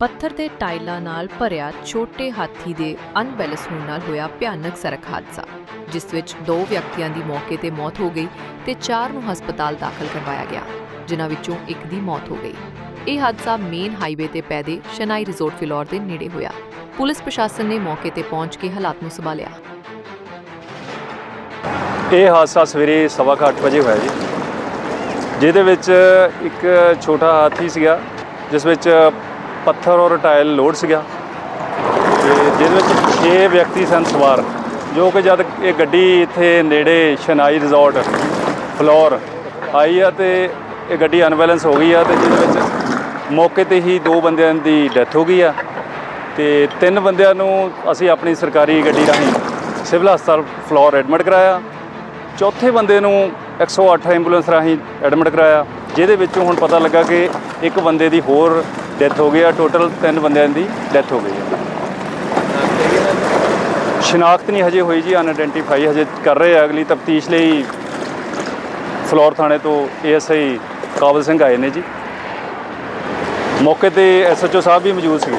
ਪੱਥਰ ਤੇ ਟਾਈਲਾਂ ਨਾਲ ਭਰਿਆ ਛੋਟੇ ਹਾਥੀ ਦੇ ਅਨਬੈਲੈਂਸ ਹੋਣ ਨਾਲ ਹੋਇਆ ਭਿਆਨਕ ਸੜਕ ਹਾਦਸਾ, ਜਿਸ ਵਿੱਚ ਦੋ ਵਿਅਕਤੀਆਂ ਦੀ ਮੌਕੇ ਤੇ ਮੌਤ ਹੋ ਗਈ ਤੇ ਚਾਰ ਨੂੰ ਹਸਪਤਾਲ ਦਾਖਲ ਕਰਵਾਇਆ ਗਿਆ, ਜਿਨ੍ਹਾਂ ਵਿੱਚੋਂ ਇੱਕ ਦੀ ਮੌਤ ਹੋ ਗਈ। ਇਹ ਹਾਦਸਾ ਮੇਨ ਹਾਈਵੇ ਤੇ ਪੈਦੇ ਸ਼ਨਾਈ ਰਿਜ਼ੋਰਟ ਫਿਲੌਰ ਦੇ ਨੇੜੇ ਹੋਇਆ। ਪੁਲਿਸ ਪ੍ਰਸ਼ਾਸਨ ਨੇ ਮੌਕੇ ਤੇ ਪਹੁੰਚ ਕੇ ਹਾਲਾਤ ਨੂੰ ਸੰਭਾਲਿਆ। ਇਹ ਹਾਦਸਾ ਸਵੇਰੇ ਸਵਾ ਕੁ ਅੱਠ ਵਜੇ ਹੋਇਆ ਜੀ, ਜਿਹਦੇ ਵਿੱਚ ਇੱਕ ਛੋਟਾ ਹਾਥੀ ਸੀਗਾ, ਜਿਸ ਵਿੱਚ ਪੱਥਰ ਔਰ ਟਾਇਲ ਲੋਡ ਸੀਗਾ। ਤੇ ਜਿਹਦੇ ਵਿੱਚ 6 ਵਿਅਕਤੀ ਸਨ ਸਵਾਰ, ਜੋ ਕਿ ਜਦ ਇਹ ਗੱਡੀ ਇੱਥੇ ਨੇੜੇ ਸ਼ਨਾਈ ਰਿਜ਼ੋਰਟ, ਫਲੋਰ ਆਈ ਆ ਤੇ ਇਹ ਗੱਡੀ ਅਨਬੈਲੈਂਸ ਹੋ ਗਈ ਆ ਤੇ ਜਿਹਦੇ ਵਿੱਚ ਮੌਕੇ ਤੇ ਹੀ ਦੋ ਬੰਦਿਆਂ ਦੀ ਡੈਥ ਹੋ ਗਈ ਆ। ਤੇ ਤਿੰਨ ਬੰਦਿਆਂ ਨੂੰ ਅਸੀਂ ਆਪਣੀ ਸਰਕਾਰੀ ਗੱਡੀ ਰਾਹੀਂ ਸਿਵਲ ਹਸਪਤਾਲ ਫਲੋਰ ਐਡਮਿਟ ਕਰਾਇਆ। ਚੌਥੇ ਬੰਦੇ ਨੂੰ 108 ਐਂਬੂਲੈਂਸ ਰਾਹੀਂ ਐਡਮਿਟ ਕਰਾਇਆ, ਜਿਹਦੇ ਵਿੱਚੋਂ ਹੁਣ ਪਤਾ ਲੱਗਾ ਕਿ ਇੱਕ ਬੰਦੇ ਦੀ ਹੋਰ ਡੈਥ ਹੋ ਗਈ ਆ, ਟੋਟਲ ਤਿੰਨ ਬੰਦਿਆਂ ਦੀ ਡੈਥ ਹੋ ਗਈ ਹੈ ਸ਼ਨਾਖਤ ਨਹੀਂ ਹਜੇ ਹੋਈ ਜੀ ਅਨਆਇਡੈਂਟੀਫਾਈ ਹਜੇ ਕਰ ਰਹੇ ਆ। ਅਗਲੀ ਤਫਤੀਸ਼ ਲਈ ਫਲੋਰ ਥਾਣੇ ਤੋਂ ਏਐਸਆਈ ਕਾਬਲ ਸਿੰਘ ਆਏ ਨੇ ਜੀ। ਮੌਕੇ ਤੇ ਐਸਐਚਓ ਸਾਹਿਬ ਵੀ ਮੌਜੂਦ ਸੀਗੇ।